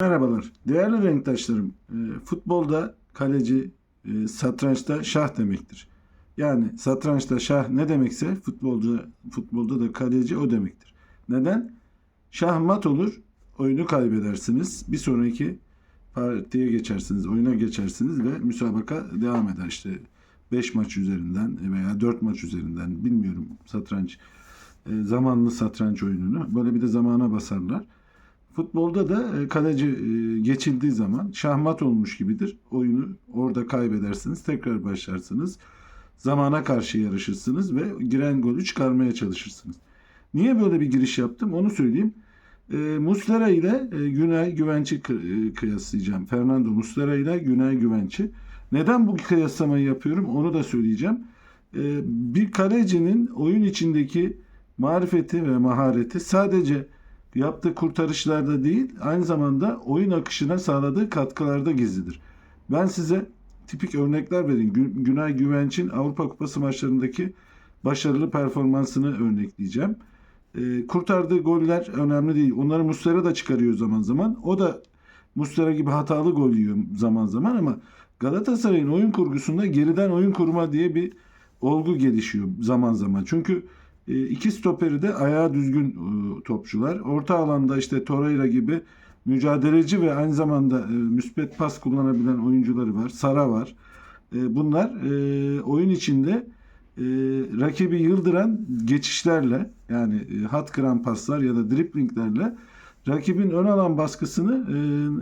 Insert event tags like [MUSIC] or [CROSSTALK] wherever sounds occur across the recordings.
Merhabalar. Değerli renktaşlarım, e, futbolda kaleci e, satrançta şah demektir. Yani satrançta şah ne demekse futbolda futbolda da kaleci o demektir. Neden? Şah mat olur, oyunu kaybedersiniz. Bir sonraki partiye geçersiniz, oyuna geçersiniz ve müsabaka devam eder. İşte 5 maç üzerinden veya 4 maç üzerinden bilmiyorum satranç e, zamanlı satranç oyununu. Böyle bir de zamana basarlar. Futbolda da e, kaleci e, geçildiği zaman şahmat olmuş gibidir. Oyunu orada kaybedersiniz. Tekrar başlarsınız. Zamana karşı yarışırsınız ve giren golü çıkarmaya çalışırsınız. Niye böyle bir giriş yaptım onu söyleyeyim. E, Muslera ile e, Günay Güvenç'i e, kıyaslayacağım. Fernando Muslera ile Günay Güvenç'i. Neden bu kıyaslamayı yapıyorum onu da söyleyeceğim. E, bir kalecinin oyun içindeki marifeti ve mahareti sadece yaptığı kurtarışlarda değil, aynı zamanda oyun akışına sağladığı katkılarda gizlidir. Ben size tipik örnekler vereyim. Gü- Günay Güvenç'in Avrupa Kupası maçlarındaki başarılı performansını örnekleyeceğim. Ee, kurtardığı goller önemli değil. Onları Muslera da çıkarıyor zaman zaman. O da Muslera gibi hatalı gol yiyor zaman zaman ama Galatasaray'ın oyun kurgusunda geriden oyun kurma diye bir olgu gelişiyor zaman zaman. Çünkü iki stoperi de ayağı düzgün e, topçular. Orta alanda işte Torreira gibi mücadeleci ve aynı zamanda e, müspet pas kullanabilen oyuncuları var. Sara var. E, Bunlar e, oyun içinde e, rakibi yıldıran geçişlerle yani e, hat kıran paslar ya da driplinglerle rakibin ön alan baskısını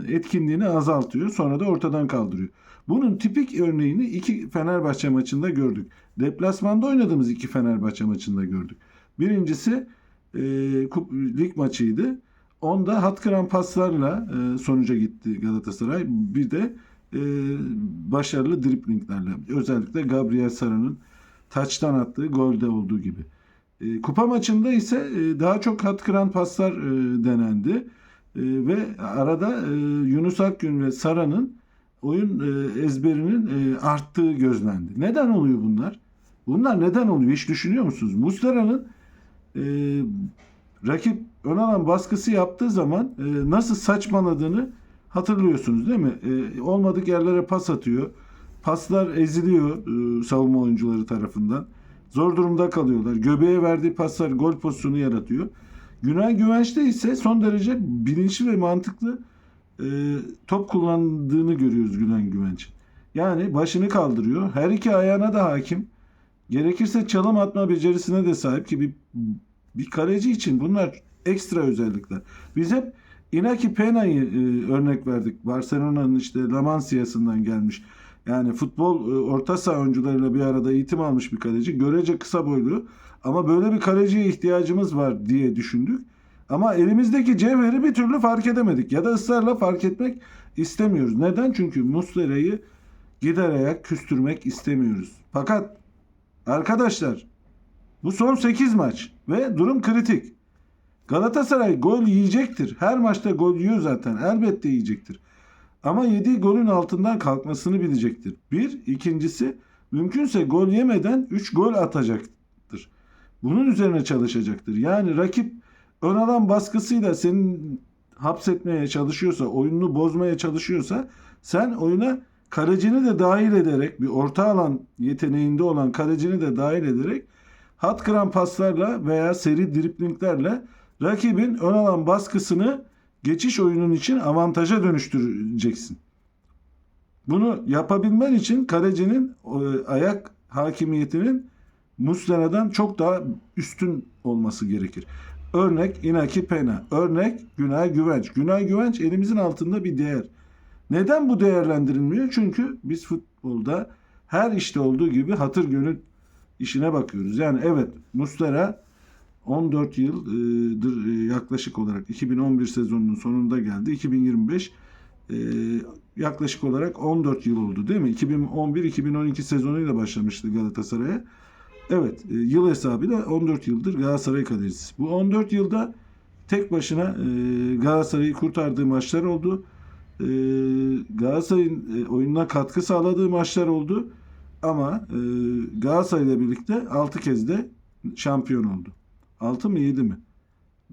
e, etkinliğini azaltıyor. Sonra da ortadan kaldırıyor. Bunun tipik örneğini iki Fenerbahçe maçında gördük. Deplasmanda oynadığımız iki Fenerbahçe maçında gördük. Birincisi e, kup- lig maçıydı. Onda hat kıran paslarla e, sonuca gitti Galatasaray. Bir de e, başarılı driplinglerle. Özellikle Gabriel Sara'nın taçtan attığı golde olduğu gibi. E, kupa maçında ise e, daha çok hat kıran paslar e, denendi. E, ve arada e, Yunus Akgün ve Sara'nın oyun e, ezberinin e, arttığı gözlendi. Neden oluyor bunlar? Bunlar neden oluyor? Hiç düşünüyor musunuz? Muslera'nın e, rakip ön alan baskısı yaptığı zaman e, nasıl saçmaladığını hatırlıyorsunuz değil mi? E, olmadık yerlere pas atıyor. Paslar eziliyor e, savunma oyuncuları tarafından. Zor durumda kalıyorlar. Göbeğe verdiği paslar gol pozisyonu yaratıyor. Günay Güvenç'te ise son derece bilinçli ve mantıklı e, top kullandığını görüyoruz Günay Güvenç'in. Yani başını kaldırıyor. Her iki ayağına da hakim. Gerekirse çalım atma becerisine de sahip ki bir, bir kaleci için bunlar ekstra özellikler. Biz hep Inaki Pena'yı e, örnek verdik. Barcelona'nın işte La Masia'sından gelmiş. Yani futbol e, orta saha oyuncularıyla bir arada eğitim almış bir kaleci. Görece kısa boylu ama böyle bir kaleciye ihtiyacımız var diye düşündük. Ama elimizdeki cevheri bir türlü fark edemedik ya da ısrarla fark etmek istemiyoruz. Neden? Çünkü Muslera'yı gider ayak küstürmek istemiyoruz. Fakat arkadaşlar bu son 8 maç ve durum kritik. Galatasaray gol yiyecektir. Her maçta gol yiyor zaten. Elbette yiyecektir. Ama yediği golün altından kalkmasını bilecektir. Bir, ikincisi mümkünse gol yemeden 3 gol atacaktır. Bunun üzerine çalışacaktır. Yani rakip ön alan baskısıyla senin hapsetmeye çalışıyorsa, oyununu bozmaya çalışıyorsa sen oyuna kalecini de dahil ederek bir orta alan yeteneğinde olan kalecini de dahil ederek hat kıran paslarla veya seri driplinglerle rakibin ön alan baskısını geçiş oyunun için avantaja dönüştüreceksin. Bunu yapabilmen için kalecinin e, ayak hakimiyetinin Muslera'dan çok daha üstün olması gerekir. Örnek Inaki Pena, örnek Günay Güvenç. Günay Güvenç elimizin altında bir değer. Neden bu değerlendirilmiyor? Çünkü biz futbolda her işte olduğu gibi hatır gönül işine bakıyoruz. Yani evet Muslera 14 yıldır e, yaklaşık olarak 2011 sezonunun sonunda geldi. 2025 e, yaklaşık olarak 14 yıl oldu değil mi? 2011-2012 sezonuyla başlamıştı Galatasaray'a. Evet e, yıl hesabıyla 14 yıldır Galatasaray kalecisi. Bu 14 yılda tek başına Galatasaray'ı kurtardığı maçlar oldu. Galatasaray'ın oyununa katkı sağladığı maçlar oldu. Ama Galatasaray'la birlikte 6 kez de şampiyon oldu. 6 mı 7 mi?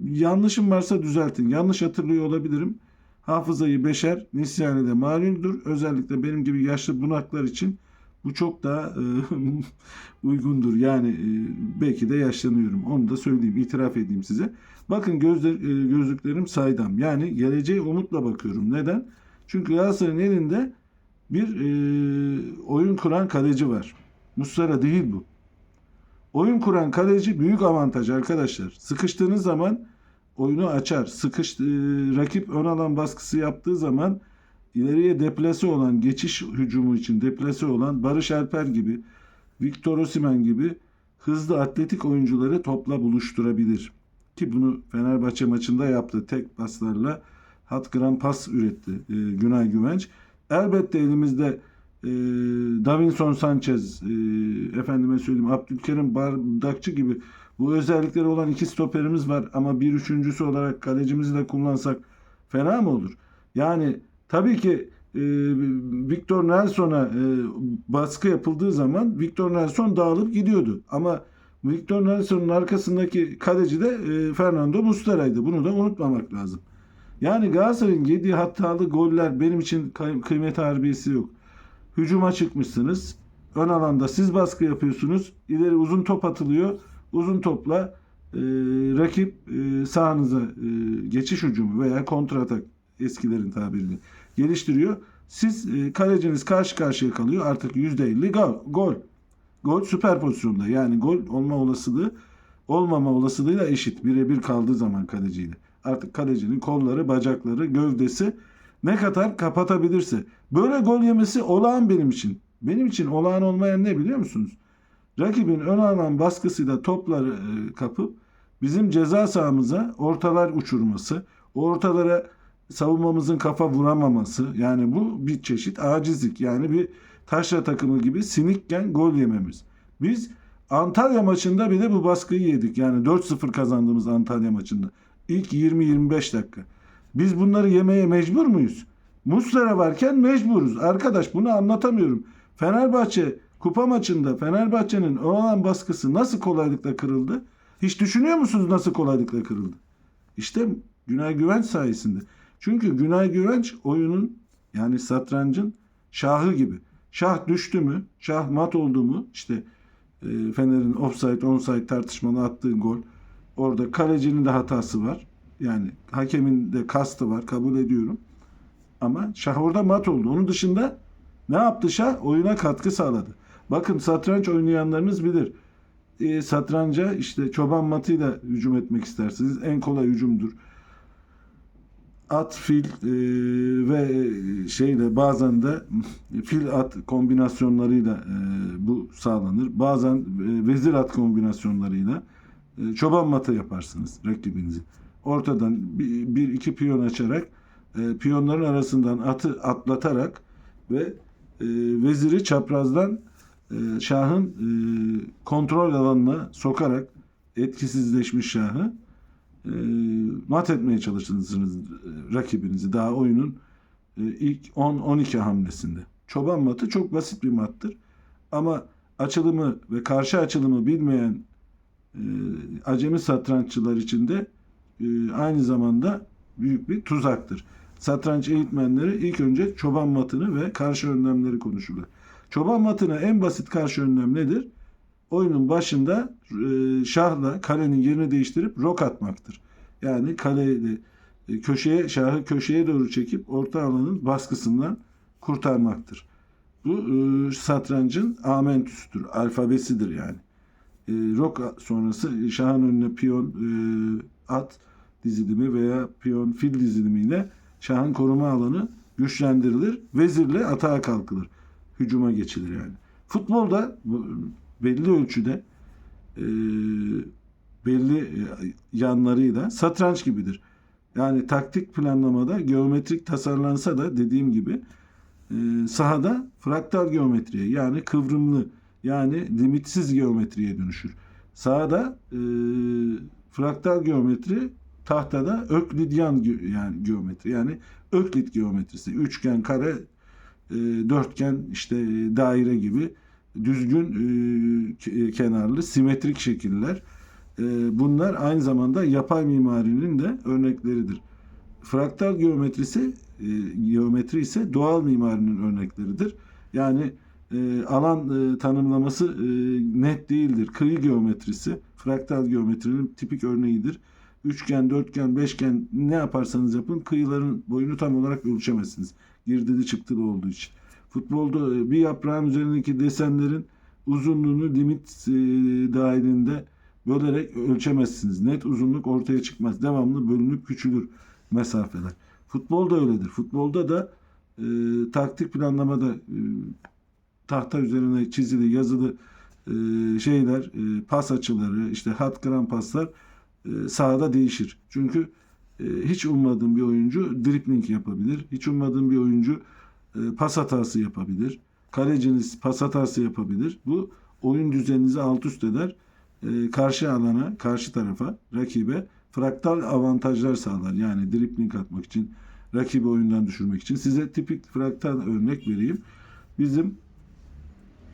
Yanlışım varsa düzeltin. Yanlış hatırlıyor olabilirim. Hafızayı beşer, nisyanı de malumdur. Özellikle benim gibi yaşlı bunaklar için bu çok daha e, [LAUGHS] uygundur. Yani e, belki de yaşlanıyorum. Onu da söyleyeyim, itiraf edeyim size. Bakın gözler, e, gözlüklerim saydam. Yani geleceğe umutla bakıyorum. Neden? Çünkü Galatasaray'ın elinde bir e, oyun kuran kaleci var. Muslera değil bu. Oyun kuran kaleci büyük avantaj arkadaşlar. Sıkıştığınız zaman oyunu açar. Sıkış e, rakip ön alan baskısı yaptığı zaman ileriye deplase olan geçiş hücumu için deplase olan Barış Alper gibi, Victor Osimhen gibi hızlı atletik oyuncuları topla buluşturabilir. Ki bunu Fenerbahçe maçında yaptı. Tek paslarla hat gram pas üretti e, Günay Güvenç. Elbette elimizde e, Davinson Sanchez, e, efendime söyleyeyim Abdülkerim Bardakçı gibi bu özellikleri olan iki stoperimiz var ama bir üçüncüsü olarak kalecimizi de kullansak fena mı olur? Yani tabii ki e, Victor Nelson'a e, baskı yapıldığı zaman Victor Nelson dağılıp gidiyordu. Ama Victor Nelson'un arkasındaki kaleci de e, Fernando Muslera'ydı. Bunu da unutmamak lazım. Yani Galatasaray'ın yediği hatalı goller benim için kıy- kıymet harbiyesi yok. Hücuma çıkmışsınız. Ön alanda siz baskı yapıyorsunuz. İleri uzun top atılıyor. Uzun topla e, rakip e, sahanıza e, geçiş hücumu veya kontratak eskilerin tabiriyle geliştiriyor. Siz e, kaleciniz karşı karşıya kalıyor. Artık %50 gol. Gol. Gol süper pozisyonda. Yani gol olma olasılığı olmama olasılığıyla eşit. Birebir kaldığı zaman kaleciyle. Artık kalecinin kolları, bacakları, gövdesi ne kadar kapatabilirse. Böyle gol yemesi olağan benim için. Benim için olağan olmayan ne biliyor musunuz? Rakibin ön alan baskısıyla topları e, kapıp bizim ceza sahamıza ortalar uçurması, ortalara savunmamızın kafa vuramaması yani bu bir çeşit acizlik yani bir taşra takımı gibi sinikken gol yememiz. Biz Antalya maçında bile bu baskıyı yedik. Yani 4-0 kazandığımız Antalya maçında. İlk 20-25 dakika. Biz bunları yemeye mecbur muyuz? Muslera varken mecburuz. Arkadaş bunu anlatamıyorum. Fenerbahçe kupa maçında Fenerbahçe'nin o alan baskısı nasıl kolaylıkla kırıldı? Hiç düşünüyor musunuz nasıl kolaylıkla kırıldı? İşte Günay Güvenç sayesinde. Çünkü Günay Güvenç oyunun yani satrancın şahı gibi. Şah düştü mü, şah mat oldu mu işte e, Fener'in offside onside tartışmalı attığı gol. Orada kalecinin de hatası var. Yani hakemin de kastı var kabul ediyorum. Ama Şah orada mat oldu. Onun dışında ne yaptı Şah? Oyuna katkı sağladı. Bakın satranç oynayanlarınız bilir. E, satranca işte çoban matıyla hücum etmek istersiniz. En kolay hücumdur. At, fil e, ve şeyle bazen de [LAUGHS] fil at kombinasyonlarıyla e, bu sağlanır. Bazen e, vezir at kombinasyonlarıyla e, çoban matı yaparsınız rakibinizi. Ortadan bir, bir iki piyon açarak e, piyonların arasından atı atlatarak ve e, veziri çaprazdan e, şahın e, kontrol alanına sokarak etkisizleşmiş şahı e, mat etmeye çalışırsınız rakibinizi daha oyunun e, ilk 10-12 hamlesinde. Çoban matı çok basit bir mattır. Ama açılımı ve karşı açılımı bilmeyen e, acemi satranççılar için de e, aynı zamanda büyük bir tuzaktır. Satranç eğitmenleri ilk önce çoban matını ve karşı önlemleri konuşurlar. Çoban matına en basit karşı önlem nedir? Oyunun başında e, şahla kalenin yerini değiştirip rok atmaktır. Yani kaleyi e, köşeye şahı köşeye doğru çekip orta alanın baskısından kurtarmaktır. Bu e, satrancın amentüsüdür, alfabesidir yani. Rok sonrası şahın önüne piyon, at dizilimi veya piyon fil dizilimiyle şahın koruma alanı güçlendirilir. Vezirle atağa kalkılır. Hücuma geçilir yani. Futbolda belli ölçüde e, belli e, yanlarıyla satranç gibidir. Yani taktik planlamada geometrik tasarlansa da dediğim gibi e, sahada fraktal geometriye yani kıvrımlı yani limitsiz geometriye dönüşür. Sahada e, fraktal geometri tahtada öklidyan yani geometri yani öklit geometrisi üçgen kare e, dörtgen işte daire gibi düzgün e, ke- kenarlı simetrik şekiller e, bunlar aynı zamanda yapay mimarinin de örnekleridir. fraktal geometrisi e, geometri ise doğal mimarinin örnekleridir. Yani e, alan e, tanımlaması e, net değildir. Kıyı geometrisi fraktal geometrinin tipik örneğidir. Üçgen, dörtgen, beşgen ne yaparsanız yapın kıyıların boyunu tam olarak ölçemezsiniz. Girdili çıktılı olduğu için. Futbolda bir yaprağın üzerindeki desenlerin uzunluğunu limit dahilinde bölerek ölçemezsiniz. Net uzunluk ortaya çıkmaz. Devamlı bölünüp küçülür mesafeler. Futbolda öyledir. Futbolda da e, taktik planlamada e, tahta üzerine çizili, yazılı e, şeyler, e, pas açıları, işte hat gram paslar e, sahada değişir. Çünkü e, hiç ummadığın bir oyuncu dribbling yapabilir. Hiç ummadığın bir oyuncu e, pas hatası yapabilir. Kaleciniz pas hatası yapabilir. Bu oyun düzeninizi alt üst eder. E, karşı alana, karşı tarafa, rakibe fraktal avantajlar sağlar. Yani dribbling atmak için, rakibi oyundan düşürmek için. Size tipik fraktal örnek vereyim. Bizim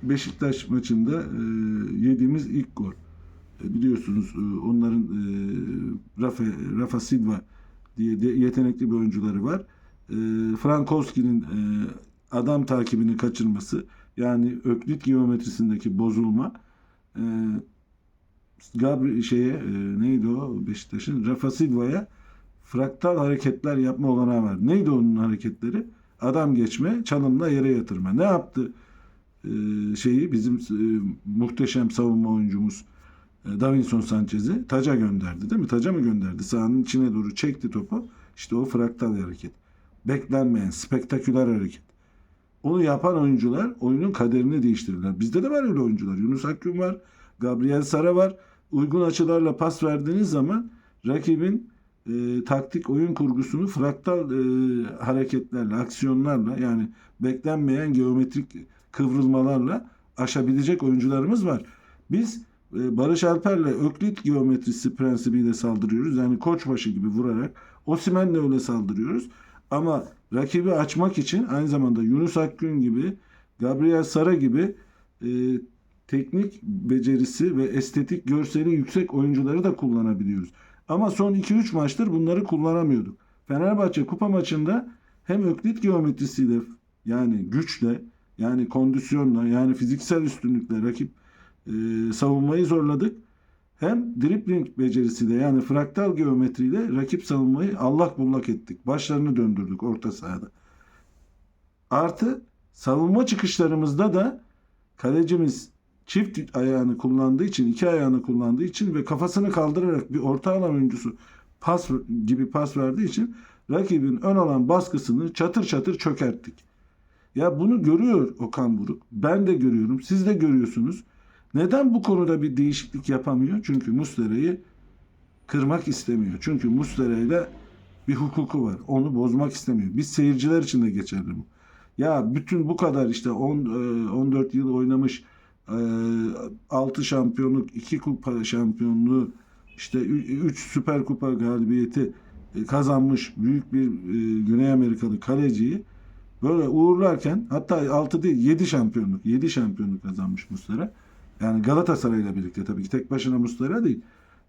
Beşiktaş maçında e, yediğimiz ilk gol. E, biliyorsunuz e, onların e, Rafa, Rafa Silva diye de yetenekli bir oyuncuları var. E, Frankowski'nin e, adam takibini kaçırması yani öklit geometrisindeki bozulma e, Gabri şeye e, neydi o Beşiktaş'ın Rafa Silva'ya fraktal hareketler yapma olanağı var. Neydi onun hareketleri? Adam geçme, çalımla yere yatırma. Ne yaptı? E, şeyi bizim e, muhteşem savunma oyuncumuz e, Davinson Sanchez'i taca gönderdi değil mi? Taca mı gönderdi? Sahanın içine doğru çekti topu. İşte o fraktal hareket. Beklenmeyen, spektaküler hareket. Onu yapan oyuncular oyunun kaderini değiştirirler. Bizde de var öyle oyuncular. Yunus Akgün var, Gabriel Sara var. Uygun açılarla pas verdiğiniz zaman rakibin e, taktik oyun kurgusunu fraktal e, hareketlerle, aksiyonlarla yani beklenmeyen geometrik kıvrılmalarla aşabilecek oyuncularımız var. Biz e, Barış Alper'le Öklit geometrisi prensibiyle saldırıyoruz. Yani koçbaşı gibi vurarak. Osimen'le öyle saldırıyoruz. Ama rakibi açmak için aynı zamanda Yunus Akgün gibi, Gabriel Sara gibi e, teknik becerisi ve estetik görseli yüksek oyuncuları da kullanabiliyoruz. Ama son 2-3 maçtır bunları kullanamıyorduk. Fenerbahçe kupa maçında hem öklit geometrisiyle yani güçle yani kondisyonla yani fiziksel üstünlükle rakip e, savunmayı zorladık. Hem dribbling becerisiyle yani fraktal geometriyle rakip savunmayı allak bullak ettik. Başlarını döndürdük orta sahada. Artı savunma çıkışlarımızda da kalecimiz çift ayağını kullandığı için, iki ayağını kullandığı için ve kafasını kaldırarak bir orta alan oyuncusu pas gibi pas verdiği için rakibin ön alan baskısını çatır çatır çökerttik. Ya bunu görüyor Okan Buruk. Ben de görüyorum. Siz de görüyorsunuz. Neden bu konuda bir değişiklik yapamıyor? Çünkü Muslera'yı kırmak istemiyor. Çünkü Muslera ile bir hukuku var. Onu bozmak istemiyor. Biz seyirciler için de geçerli bu. Ya bütün bu kadar işte 10 14 yıl oynamış 6 şampiyonluk, 2 kupa şampiyonluğu, işte 3 süper kupa galibiyeti e, kazanmış büyük bir e, Güney Amerikalı kaleciyi böyle uğurlarken hatta 6 değil 7 şampiyonluk 7 şampiyonluk kazanmış Muslera. Yani Galatasaray ile birlikte tabii ki tek başına Muslera değil.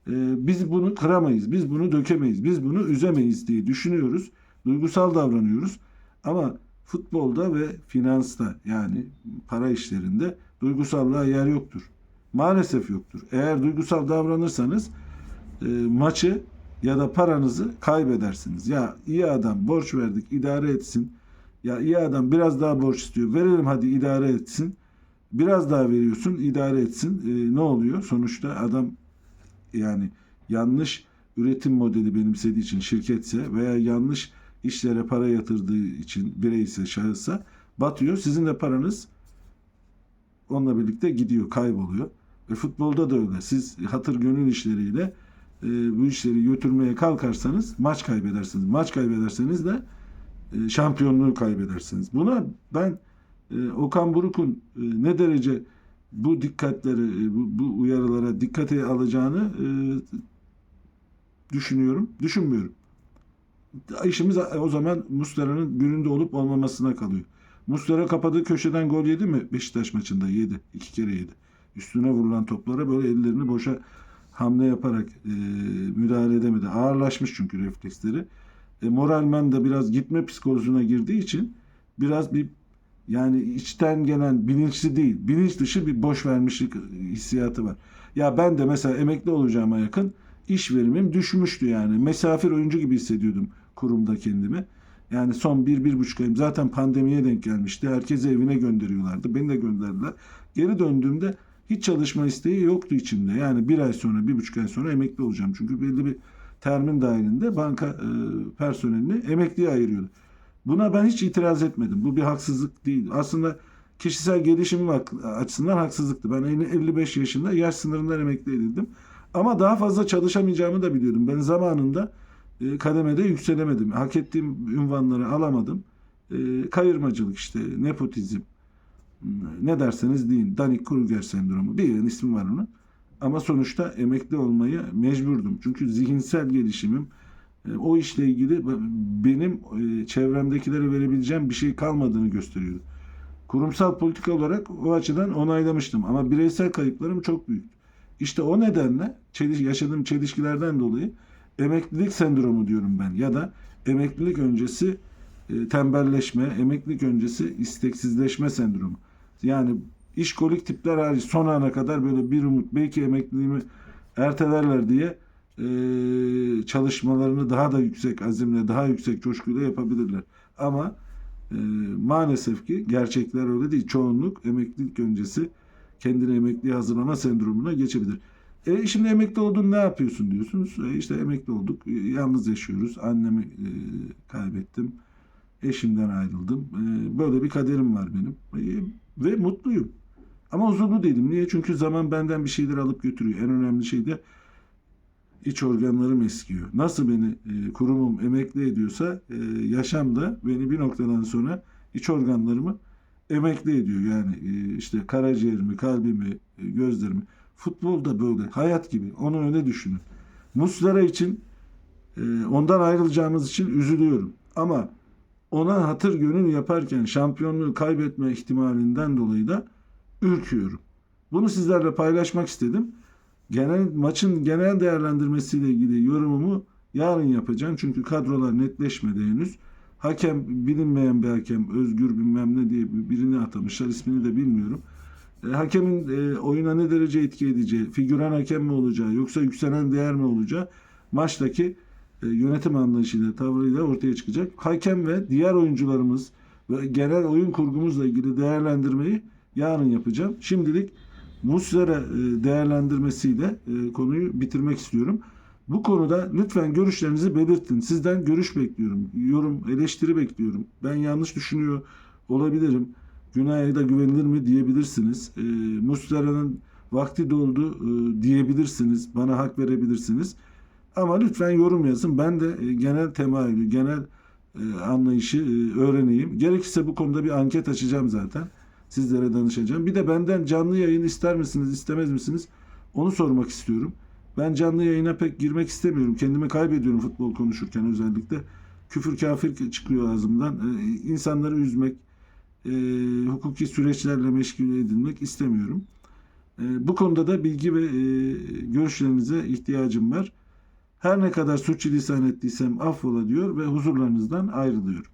Ee, biz bunu kıramayız, biz bunu dökemeyiz, biz bunu üzemeyiz diye düşünüyoruz. Duygusal davranıyoruz. Ama futbolda ve finansta yani para işlerinde duygusallığa yer yoktur. Maalesef yoktur. Eğer duygusal davranırsanız e, maçı ya da paranızı kaybedersiniz. Ya iyi adam borç verdik idare etsin. Ya iyi adam biraz daha borç istiyor. Verelim hadi idare etsin. Biraz daha veriyorsun idare etsin. E, ne oluyor? Sonuçta adam yani yanlış üretim modeli benimsediği için şirketse veya yanlış işlere para yatırdığı için bireyse şahıssa batıyor. Sizin de paranız onunla birlikte gidiyor, kayboluyor. Ve futbolda da öyle. Siz hatır gönül işleriyle e, bu işleri götürmeye kalkarsanız maç kaybedersiniz. Maç kaybederseniz de e, şampiyonluğu kaybedersiniz. Buna ben e, Okan Buruk'un e, ne derece bu dikkatleri, bu, uyarılara dikkate alacağını düşünüyorum. Düşünmüyorum. İşimiz o zaman Muslera'nın gününde olup olmamasına kalıyor. Muslera kapadığı köşeden gol yedi mi? Beşiktaş maçında yedi. iki kere yedi. Üstüne vurulan toplara böyle ellerini boşa hamle yaparak e, müdahale edemedi. Ağırlaşmış çünkü refleksleri. E, moralmen de biraz gitme psikolojisine girdiği için biraz bir yani içten gelen bilinçli değil, bilinç dışı bir boş vermişlik hissiyatı var. Ya ben de mesela emekli olacağıma yakın iş verimim düşmüştü yani. Mesafir oyuncu gibi hissediyordum kurumda kendimi. Yani son bir, bir buçuk ayım zaten pandemiye denk gelmişti. Herkesi evine gönderiyorlardı. Beni de gönderdiler. Geri döndüğümde hiç çalışma isteği yoktu içimde. Yani bir ay sonra, bir buçuk ay sonra emekli olacağım. Çünkü belli bir termin dahilinde banka e, personelini emekliye ayırıyordu. Buna ben hiç itiraz etmedim. Bu bir haksızlık değil. Aslında kişisel gelişim açısından haksızlıktı. Ben 55 yaşında yaş sınırından emekli edildim. Ama daha fazla çalışamayacağımı da biliyordum. Ben zamanında e, kademede yükselemedim. Hak ettiğim ünvanları alamadım. E, kayırmacılık işte, nepotizm, ne derseniz deyin. Danik-Kruger sendromu. Bir yerin ismi var onun. Ama sonuçta emekli olmayı mecburdum. Çünkü zihinsel gelişimim, e, o işle ilgili benim e, çevremdekilere verebileceğim bir şey kalmadığını gösteriyordu. Kurumsal politika olarak o açıdan onaylamıştım. Ama bireysel kayıplarım çok büyük. İşte o nedenle çeliş, yaşadığım çelişkilerden dolayı emeklilik sendromu diyorum ben. Ya da emeklilik öncesi e, tembelleşme, emeklilik öncesi isteksizleşme sendromu. Yani işkolik tipler hariç son ana kadar böyle bir umut belki emekliliğimi ertelerler diye e, çalışmalarını daha da yüksek azimle, daha yüksek coşkuyla yapabilirler. Ama e, maalesef ki gerçekler öyle değil. Çoğunluk emeklilik öncesi kendini emekliye hazırlama sendromuna geçebilir. E şimdi emekli oldun ne yapıyorsun diyorsunuz. E işte emekli olduk. E, yalnız yaşıyoruz. Annemi e, kaybettim. Eşimden ayrıldım. E, böyle bir kaderim var benim. E, ve mutluyum. Ama huzurlu değilim. Niye? Çünkü zaman benden bir şeyler alıp götürüyor. En önemli şey de iç organlarım eskiyor. Nasıl beni e, kurumum emekli ediyorsa e, yaşam da beni bir noktadan sonra iç organlarımı emekli ediyor. Yani e, işte karaciğerimi, kalbimi, e, gözlerimi. Futbol da böyle. Hayat gibi. Onu öyle düşünün. Muslera için e, ondan ayrılacağımız için üzülüyorum. Ama ona hatır gönül yaparken şampiyonluğu kaybetme ihtimalinden dolayı da ürküyorum. Bunu sizlerle paylaşmak istedim. Genel maçın genel değerlendirmesiyle ilgili yorumumu yarın yapacağım. Çünkü kadrolar netleşmedi henüz. Hakem bilinmeyen bir hakem Özgür bilmem ne diye birini atamışlar. ismini de bilmiyorum. E, hakemin e, oyuna ne derece etki edeceği, figüran hakem mi olacağı yoksa yükselen değer mi olacağı maçtaki e, yönetim anlayışıyla, tavrıyla ortaya çıkacak. Hakem ve diğer oyuncularımız ve genel oyun kurgumuzla ilgili değerlendirmeyi yarın yapacağım. Şimdilik Muslera e, değerlendirmesiyle e, konuyu bitirmek istiyorum. Bu konuda lütfen görüşlerinizi belirtin. Sizden görüş bekliyorum. Yorum, eleştiri bekliyorum. Ben yanlış düşünüyor olabilirim. Günah'a da güvenilir mi diyebilirsiniz. E, Muslera'nın vakti doldu e, diyebilirsiniz. Bana hak verebilirsiniz. Ama lütfen yorum yazın. Ben de genel temayülü, genel anlayışı öğreneyim. Gerekirse bu konuda bir anket açacağım zaten. Sizlere danışacağım. Bir de benden canlı yayın ister misiniz, istemez misiniz? Onu sormak istiyorum. Ben canlı yayına pek girmek istemiyorum. Kendimi kaybediyorum futbol konuşurken özellikle. Küfür kafir çıkıyor ağzımdan. E, insanları üzmek, e, hukuki süreçlerle meşgul edilmek istemiyorum. E, bu konuda da bilgi ve e, görüşlerinize ihtiyacım var. Her ne kadar suçlu lisan ettiysem affola diyor ve huzurlarınızdan ayrılıyorum.